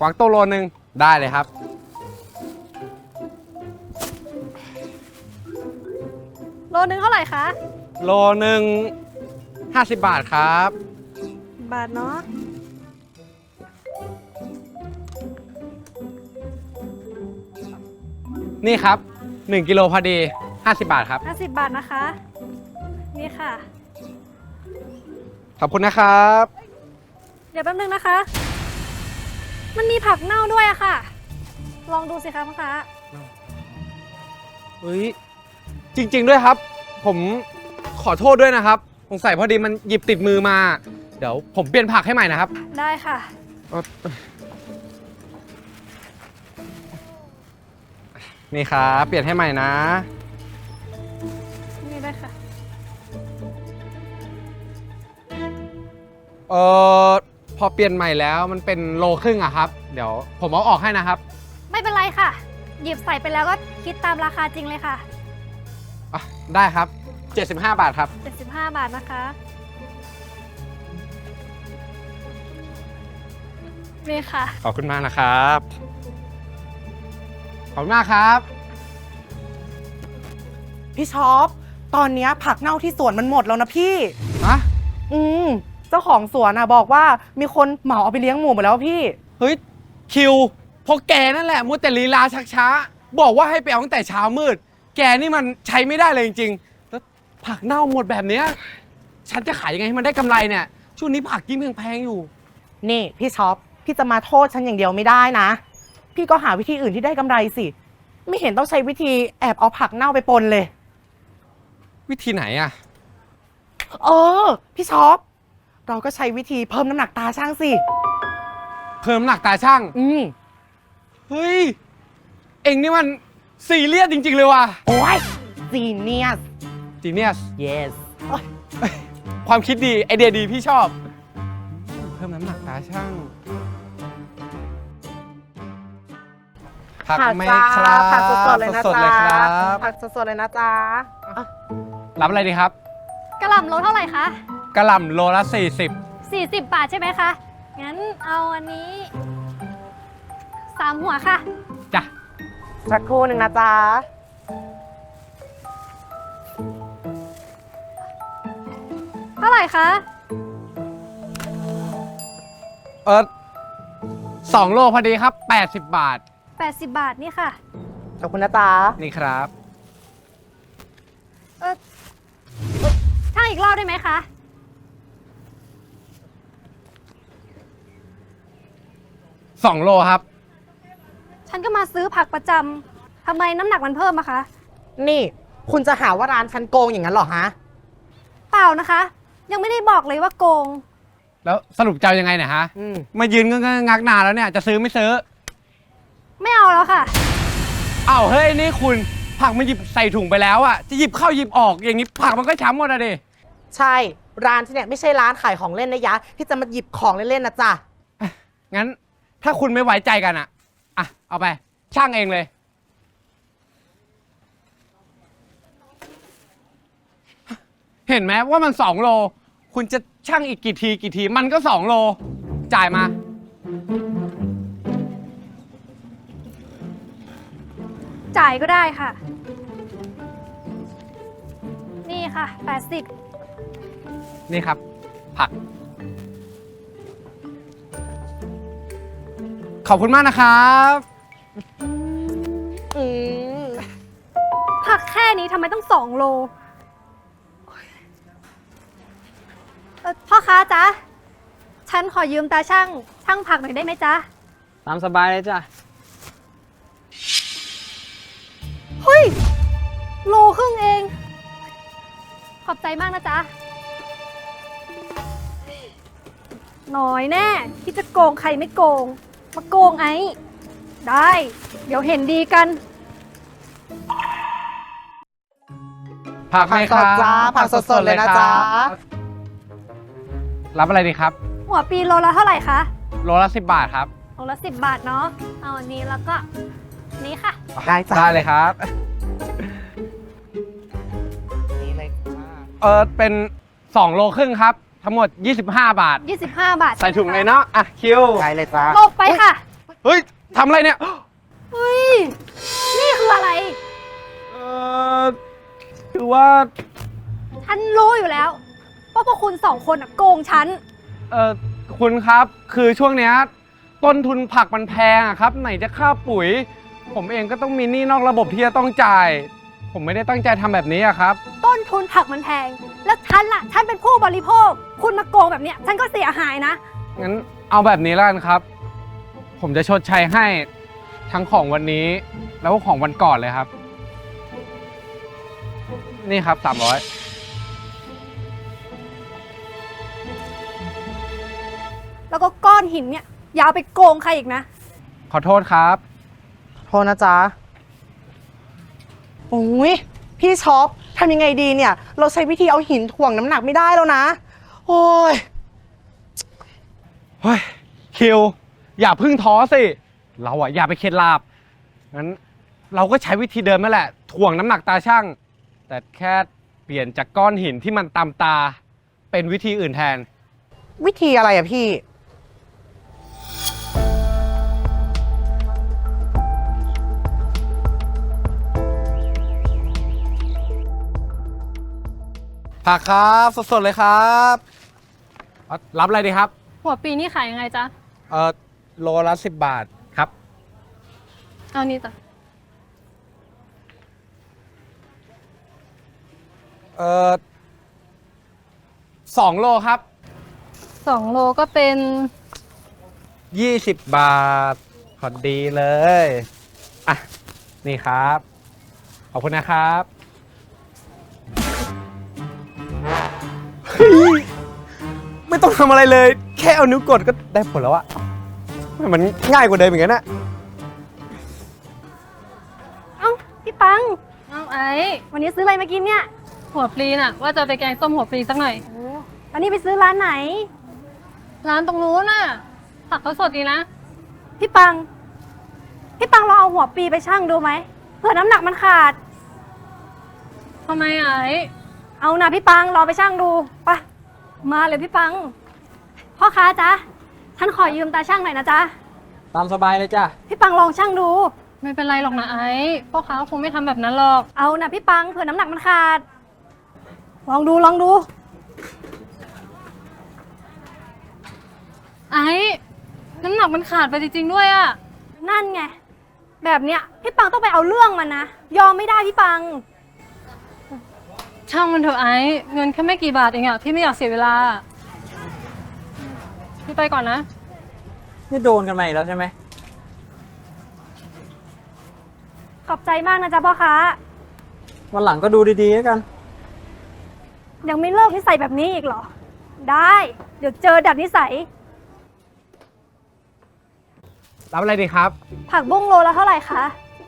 กวางโตโลนึงได้เลยครับ โลนึงเท่าไหร่คะ โลนึง50 บาทครับ บาทเนาะ นี่ครับ 1 กิโลพอดี 50 บาทครับ 50 บาทนะคะ นี่ค่ะ ขอบคุณนะครับ เดี๋ยวแป๊บนึงนะคะ มันมีผักเน่าด้วยอะค่ะ ลองดูสิคะพ่อค้า เฮ้ยจริง ๆ ด้วยครับ ผมขอโทษด้วยนะครับสงสัยพอดีมันหยิบติดมือมา เดี๋ยวผมเปลี่ยนผักให้ใหม่นะครับได้ค่ะนี่ครับเปลี่ยนให้ใหม่นะ นี่ได้ค่ะ เออ พอเปลี่ยนใหม่แล้วมันเป็นโลครึ่งอะครับ เดี๋ยวผมเอาออกให้นะครับไม่เป็นไรค่ะ หยิบใส่ไปแล้วก็คิดตามราคาจริงเลยค่ะ อะได้ครับ 75 บาทครับ 75 บาทนะคะ นี่ค่ะ ขอบคุณมากนะครับ ขอบคุณมากครับ พี่ช็อป ตอนเนี้ยผักเน่าที่สวนมันหมดแล้วนะพี่ ฮะ อืมเจ้าของสวนนะบอกว่ามีคนเหมาเอาไปเลี้ยงหมูหมดแล้วพี่ เฮ้ย คิวพวกแกนั่นแหละมัวแต่ลีลาชักช้า บอกว่าให้ไปเอาตั้งแต่เช้ามืด แกนี่มันใช้ไม่ได้เลยจริงๆแล้วผักเน่าหมดแบบเนี้ยฉันจะขายยังไงให้มันได้กำไรเนี่ยช่วงนี้ผักยิ่งแพงๆอยู่ นี่พี่ช็อปพี่จะมาโทษฉันอย่างเดียวไม่ได้นะ พี่ก็หาวิธีอื่นที่ได้กำไรสิ ไม่เห็นต้องใช้วิธีแอบเอาผักเน่าไปปนเลย วิธีไหนอะเออ พี่ช็อป เราก็ใช้วิธีเพิ่มน้ำหนักตาช่างสิ เพิ่มน้ำหนักตาช่าง อืมเฮ้ย เอ็งนี่มันซีเรียสจริง ๆ เลยว่ะโอ้ย genius จีเนียส yes ความคิดดี ไอเดียดีพี่ชอบ เพิ่มน้ำหนักตาช่างผักไหมครับผักสดๆเลยนะสดๆจ๊ะเลยครับ ผักสดๆเลยนะจ๊ะ รับอะไรดีครับ กระหล่ำโลเท่าไหร่คะ กระหล่ำโลละ40 บาทใช่ไหมคะ งั้นเอาอันนี้สามหัวค่ะ40จ้ะ สักครู่หนึ่งนะจ๊ะ เท่าไหร่คะ เออสองโลพอดีครับ 80 บาท 80 บาทนี่ค่ะ ขอบคุณนะจ๊ะ นี่ครับ เออช่างอีกรอบได้ไหมคะ 2โลครับ ฉันก็มาซื้อผักประจำทำไมน้ำหนักมันเพิ่มอะคะ นี่ คุณจะหาว่าร้านฉันโกงอย่างนั้นเหรอฮะ เปล่านะคะ ยังไม่ได้บอกเลยว่าโกง แล้วสรุปจะเอายังไงเนี่ยฮะ อืม มายืนงงงักๆนานแล้วเนี่ย จะซื้อไม่ซื้อ ไม่เอาแล้วค่ะ อ้าวเฮ้ยนี่คุณผักมันหยิบใส่ถุงไปแล้วอะจะหยิบเข้าหยิบออกอย่างนี้ผักมันก็ช้ำหมดอะดิใช่ ร้านที่เนี่ยไม่ใช่ร้านขายของเล่นนะยะ ที่จะมาหยิบของเล่นๆนะจ๊ะ งั้น ถ้าคุณไม่ไว้ใจกันอะอะ เอาไป ช่างเองเลย เห็นไหมว่ามัน2โล คุณจะช่างอีกกี่ทีกี่ที มันก็2โล จ่ายมา จ่ายก็ได้ค่ะ นี่ค่ะ 80 นี่ครับ ผัก ขอบคุณมากนะครับ อืมผักแค่นี้ทำไมต้อง2โลเอ่อพ่อค้าจ๊ะ ฉันขอยืมตาช่างช่างผักหน่อยได้ไหมจ๊ะ ตามสบายเลยจ้ะ เฮ้ย โลครึ่งเอง ขอบใจมากนะจ๊ะ น้อยแน่ที่จะโกงใครไม่โกง มาโกงไอ้ ได้ เดี๋ยวเห็นดีกัน ผักไหมครับผักสดจ้าผักสดๆเลยนะจ๊ะ รับอะไรดีครับ หัวปีโลละเท่าไหร่คะโลละสิบบาทครับ โลละสิบบาทเนาะ เอาอันนี้แล้วก็นี้ค่ะ ได้จ้ะได้เลยครับ นี่เลยจ้าเออเป็น2โลครึ่งครับ ทั้งหมด 25 บาท 25 บาทใส่ถุงเลยเนาะอะคิวได้เลยจ้าหลบไปค่ะำอะไรเนี่ยเฮ้ยนี่คืออะไร เออคือว่าฉันรู้อยู่แล้วว่าพวกคุณสองคนอะโกงฉัน เออคุณครับคือช่วงเนี้ยต้นทุนผักมันแพงอะครับ ไหนจะค่าปุ๋ย ผมเองก็ต้องมีหนี้นอกระบบที่จะต้องจ่าย ผมไม่ได้ตั้งใจทำแบบนี้อะครับ ต้นทุนผักมันแพง แล้วฉันล่ะ ฉันเป็นผู้บริโภค คุณมาโกงแบบเนี้ย ฉันก็เสียหายนะ งั้นเอาแบบนี้แล้วกันครับ ผมจะชดใช้ให้ทั้งของวันนี้ แล้วก็ของวันก่อนเลยครับ นี่ครับสามร้อยแล้วก็ก้อนหินเนี่ยอย่าเอาไปโกงใครอีกนะ ขอโทษครับ โทษนะจ๊ะโอ้ยพี่ช็อป ทำยังไงดีเนี่ย เราใช้วิธีเอาหินถ่วงน้ำหนักไม่ได้แล้วนะ โอ้ย เฮ้ยคิว อย่าเพึ่งท้อสิ เราอะอย่าไปเคล็ดลาบงั้นเราก็ใช้วิธีเดิมนั่นแหละถ่วงน้ำหนักตาช่าง แต่แค่เปลี่ยนจากก้อนหินที่มันตามตา เป็นวิธีอื่นแทน วิธีอะไรอะพี่ ผักครับสดๆเลยครับเอารับอะไรดีครับ หัวปีนี่ขายยังไงจ๊ะ เออโลละสิบบาทครับ เอานี่จ้ะ เออสองโลครับสองโลก็เป็นยี่สิบบาทพอดีเลย อะ นี่ครับ ขอบคุณนะครับ ต้องทำอะไรเลย แค่เอานิ้วกดก็ได้ผลแล้วอะมันง่ายกว่าเดิมอีกนะเอ้าพี่ปัง เอาไอ้วันนี้ซื้ออะไรมากินเนี่ยหัวปลีน่ะ ว่าจะไปแกงส้มหัวปลีสักหน่อยโอ้อันนี้ไปซื้อร้านไหน ร้านตรงนู้นน่ะผักเขาสดดีนะ พี่ปัง พี่ปังลองเอาหัวปีไปชั่งดูไหมเผื่อน้ำหนักมันขาด ทำไมไอ้เอานะพี่ปังรอไปชั่งดูไปะ มาเลยพี่ปัง พ่อค้าจ๊ะฉันขอยืมตาช่างหน่อยนะจ๊ะ ตามสบายเลยจ้ะ พี่ปังลองชั่งดู ไม่เป็นไรหรอกนะไอ้พ่อค้าคงไม่ทำแบบนั้นหรอก เอานะพี่ปังเผื่อน้ำหนักมันขาด ลองดูลองดู ไอ้น้ำหนักมันขาดไปจริงๆด้วยอะนั่นไง แบบเนี้ยพี่ปังต้องไปเอาเรื่องมันนะ ยอมไม่ได้พี่ปัง ช่างมันเถอะไอ้เงินแค่ไม่กี่บาทเองอะพี่ไม่อยากเสียเวลา พี่ไปก่อนนะ นี่โดนกันมาอีกแล้วใช่ไหม ขอบใจมากนะจ๊ะพ่อค้า วันหลังก็ดูดีๆแล้วกัน ยังไม่เลิกนิสัยแบบนี้อีกเหรอ ได้ เดี๋ยวเจอดับนิสัย รับอะไรดีครับ ผักบุ้งโลละเท่าไหร่คะ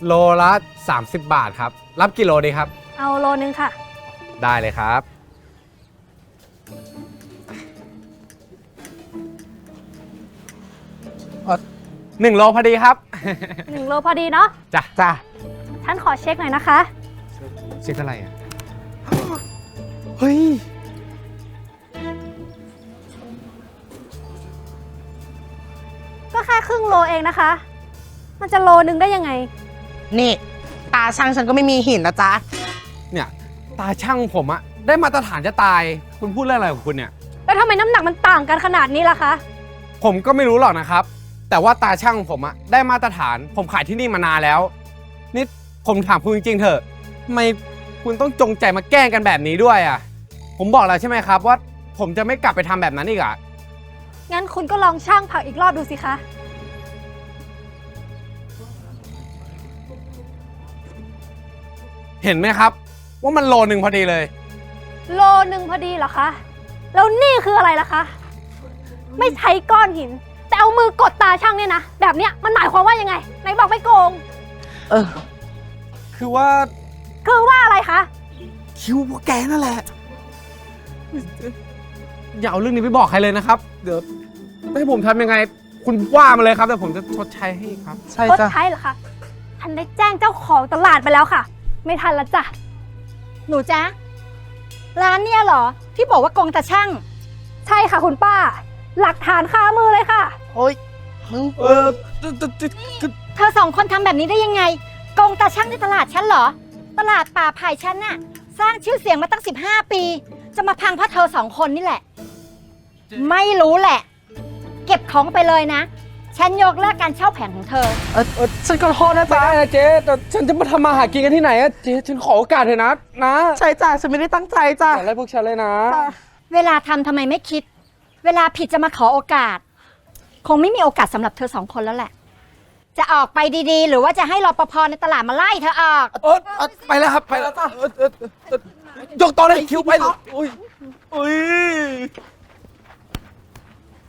โลละ 30 บาทครับ รับกิโลดีครับ เอาโลนึงค่ะ ได้เลยครับเอ่อหนึ่งโลพอดีครับ หนึ่งโลพอดีเนาะจ้ะจ้ะฉันขอเช็คหน่อยนะคะ เช็คอะไรอะ เฮ้ย ก็แค่ครึ่งโลเองนะคะ มันจะโลนึงได้ยังไง นี่ ตาช่างฉันก็ไม่มีหินนะจ๊ะ เนี่ย ตาช่างผมอะได้มาตรฐานจะตาย คุณพูดเรื่องอะไรของคุณเนี่ย แล้วทำไมน้ำหนักมันต่างกันขนาดนี้ล่ะคะ ผมก็ไม่รู้หรอกนะครับ แต่ว่าตาช่างผมอะได้มาตรฐาน ผมขายที่นี่มานานแล้ว นี่ผมถามคุณจริงๆเถอะทำไมคุณต้องจงใจมาแกล้งกันแบบนี้ด้วยอะผมบอกแล้วใช่ไหมครับ ว่าผมจะไม่กลับไปทำแบบนั้นอีกอะงั้นคุณก็ลองช่างผักอีกรอบดูสิคะ เห็นไหมครับ ว่ามันโลหนึ่งพอดีเลย โลนึงพอดีเหรอคะ แล้วนี่คืออะไรล่ะคะ ไม่ใช้ก้อนหิน แต่เอามือกดตาช่างเนี่ยนะ แบบเนี้ยมันหมายความว่ายังไงไหนบอกไม่โกง เออ คือว่าคือว่าอะไรคะ คิวพวกแกนั่นแหละ อย่าเอาเรื่องนี้ไปบอกใครเลยนะครับ เดี๋ยวให้ผมทำยังไง คุณว่ามาเลยครับ แต่ผมจะชดใช้ให้ครับ ใช่รถจ้ะ ใช้เหรอคะ ฉันได้แจ้งเจ้าของตลาดไปแล้วค่ะ ไม่ทันละจ้ะ หนูจ๊ะ ร้านเนี่ยเหรอ ที่บอกว่าโกงตาช่าง ใช่ค่ะคุณป้า หลักฐานคามือเลยค่ะ โอ้ยเออตึ๊ดตึ๊ดตึ๊ดตึ๊ดเธอสองคนทำแบบนี้ได้ยังไงโกงตาช่างในตลาดฉันเหรอ ตลาดป่าไผ่ฉันน่ะ สร้างชื่อเสียงมาตั้ง 15 ปี จะมาพังเพราะเธอสองคนนี่แหละ ไม่รู้แหละ เก็บของไปเลยนะ ฉันยกเลิกการเช่าแผงของเธอ เออเออฉันขอโทษนะจ๊ะไม่ได้นะเจ๊แต่ฉันจะมาทำมาหากินกันที่ไหนอะเจ๊ฉันขอโอกาสเถอะนะนะใช่จ้ะฉันไม่ได้ตั้งใจจ้ะอย่าไล่พวกฉันเลยนะ เวลาทำทำไมไม่คิด เวลาผิดจะมาขอโอกาส คงไม่มีโอกาสสำหรับเธอสองคนแล้วแหละ จะออกไปดีๆ หรือว่าจะให้รปภในตลาดมาไล่เธอออก เออเออไปแล้วครับไปแล้วจ้ะเออเออเออยกโตะเลยคิวไปเลยอุ้ยอุ้ย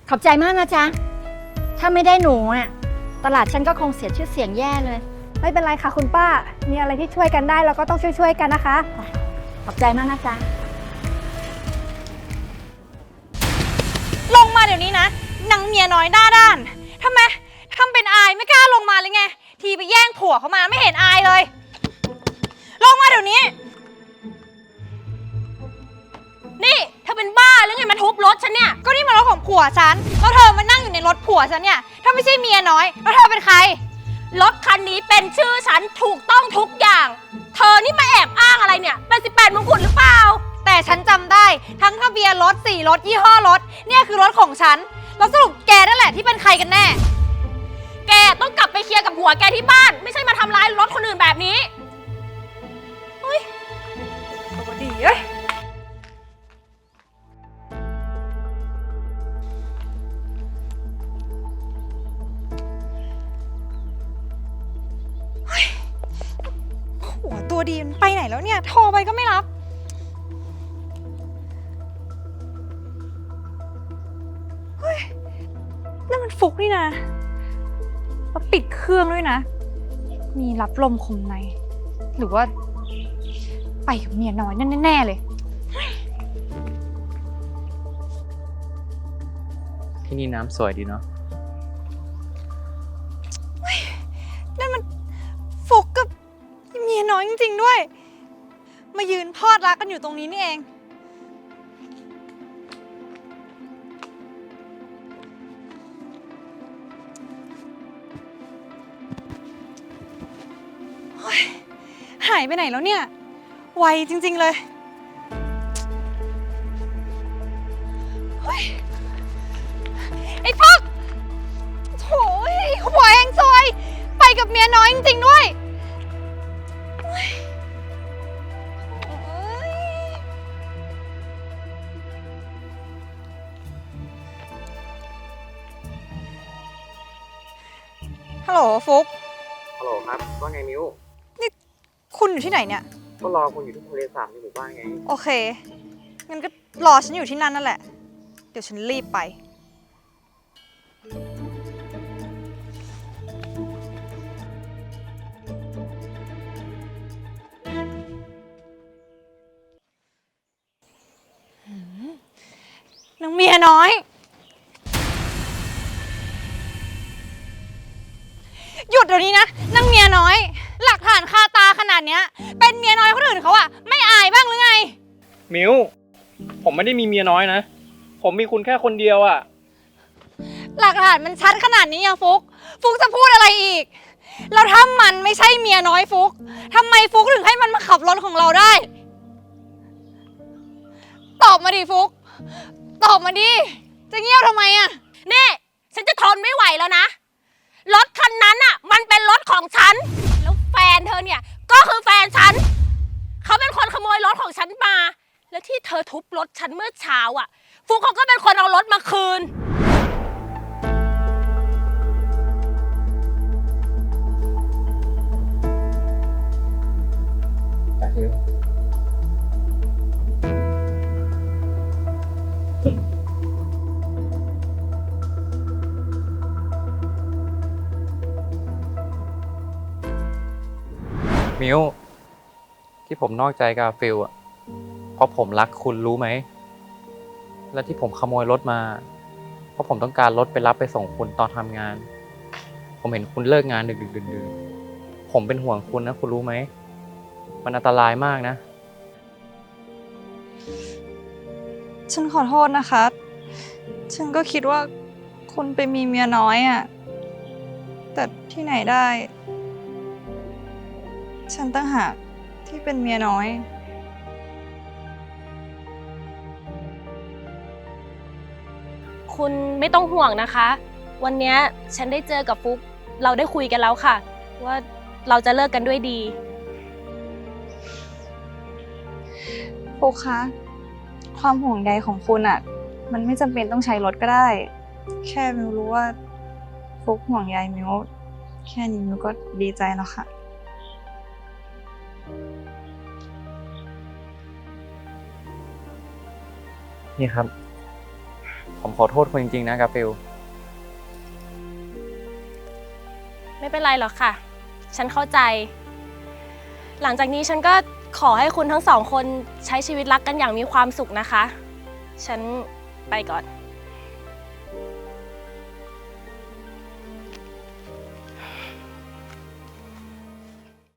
ขอบใจมากนะจ๊ะ ถ้าไม่ได้หนูน่ะตลาดฉันก็คงเสียชื่อเสียงแย่เลย ไม่เป็นไรค่ะคุณป้า มีอะไรที่ช่วยกันได้เราก็ต้องช่วยๆกันนะคะ ขอบใจมากนะจ๊ะ ลงมาเดี๋ยวนี้นะนางเมียน้อยหน้าด้านทำไมทำเป็นอายไม่กล้าลงมาเลยไง ทีไปแย่งผัวเขามาไม่เห็นอายเลย ลงมาเดี๋ยวนี้ นี่ เธอเป็นบ้าหรือไงมาทุบรถฉันเนี่ย ก็นี่มันรถของผัวฉันแล้วเธอมานั่งอยู่ในรถผัวฉันเนี่ย ถ้าไม่ใช่เมียน้อย แล้วเธอเป็นใคร รถคันนี้เป็นชื่อฉันถูกต้องทุกอย่าง เธอนี่มาแอบอ้างอะไรเนี่ย เป็น 18มงกุฎหรือเปล่า แต่ฉันจำได้ทั้งทะเบียนรถสี่รถยี่ห้อรถ เนี่ยคือรถของฉัน แล้วสรุปแกนั่นแหละที่เป็นใครกันแน่ แกต้องกลับไปเคลียร์กับหัวแกที่บ้าน ไม่ใช่มาทำ เนี่ย โทรไปก็ไม่รับ เฮ้ยนั่นมันฟุกนี่นะแล้วปิดเครื่องด้วยนะ มีรับลมคมใน หรือว่า ไปกับเมียน้อยนั่นแน่ๆเลย ที่นี่น้ำสวยดีเนาะ มายืนพอดรักกันอยู่ตรงนี้นี่เอง หายไปไหนแล้วเนี่ย ไวจริง ๆ เลยเฮ้ยไอ้พักโถ่ไอ้หัวแหงซอย ไปกับเมียน้อยจริง ๆ ด้วย ฟุกฮัลโหลครับ ว่าไงมิวคุณอยู่ที่ไหนเนี่ย ก็รอคุณอยู่ที่ทะเลสาบในหมู่บ้านไง โอเค งั้นก็รอฉันอยู่ที่นั่นนั่นแหละ เดี๋ยวฉันรีบไป นางเมียน้อย หยุดเดี๋ยวนี้นะนางเมียน้อย หลักฐานคาตาขนาดเนี้ย เป็นเมียน้อยคนอื่นเขาอะไม่อายบ้างหรือไง มิวผมไม่ได้มีเมียน้อยนะ ผมมีคุณแค่คนเดียวอะหลักฐานมันชัดขนาดนี้อะฟุก ฟุกจะพูดอะไรอีกแล้วถ้ามันไม่ใช่เมียน้อยฟุกทำไมฟุกถึงให้มันมาขับรถของเราได้ ตอบมาดิฟุก ตอบมาดิ จะเงียบทำไมอะ นี่ ฉันจะทนไม่ไหวแล้วนะ รถคันนั้นอะมันเป็นรถของฉัน แล้วแฟนเธอเนี่ย ก็คือแฟนฉัน เขาเป็นคนขโมยรถของฉันมา แล้วที่เธอทุบรถฉันเมื่อเช้าอะฟุกเขาก็เป็นคนเอารถมาคืน มิวที่ผมนอกใจกับฟิลอะเพราะผมรักคุณรู้ไหม และที่ผมขโมยรถมา เพราะผมต้องการรถไปรับไปส่งคุณตอนทำงาน ผมเห็นคุณเลิกงานดึกๆดื่นๆผมเป็นห่วงคุณนะ คุณรู้ไหม มันอันตรายมากนะ ฉันขอโทษนะคะ ฉันก็คิดว่าคุณไปมีเมียน้อยอะ่ะที่ไหนได้ ฉันตั้งหากที่เป็นเมียน้อย คุณไม่ต้องห่วงนะคะ วันเนี้ยฉันได้เจอกับฟุก เราได้คุยกันแล้วค่ะ ว่าเราจะเลิกกันด้วยดี ฟุกคะ ความห่วงใยของคุณอะมันไม่จำเป็นต้องใช้รถก็ได้ แค่มิวรู้ว่าฟุกห่วงใยมิวแค่นี้มิวก็ดีใจแล้วค่ะ นี่ครับ ผมขอโทษคุณจริงๆนะกาฟิลไม่เป็นไรหรอกค่ะ ฉันเข้าใจ หลังจากนี้ฉันก็ขอให้คุณทั้งสองคนใช้ชีวิตรักกันอย่างมีความสุขนะคะ ฉันไปก่อน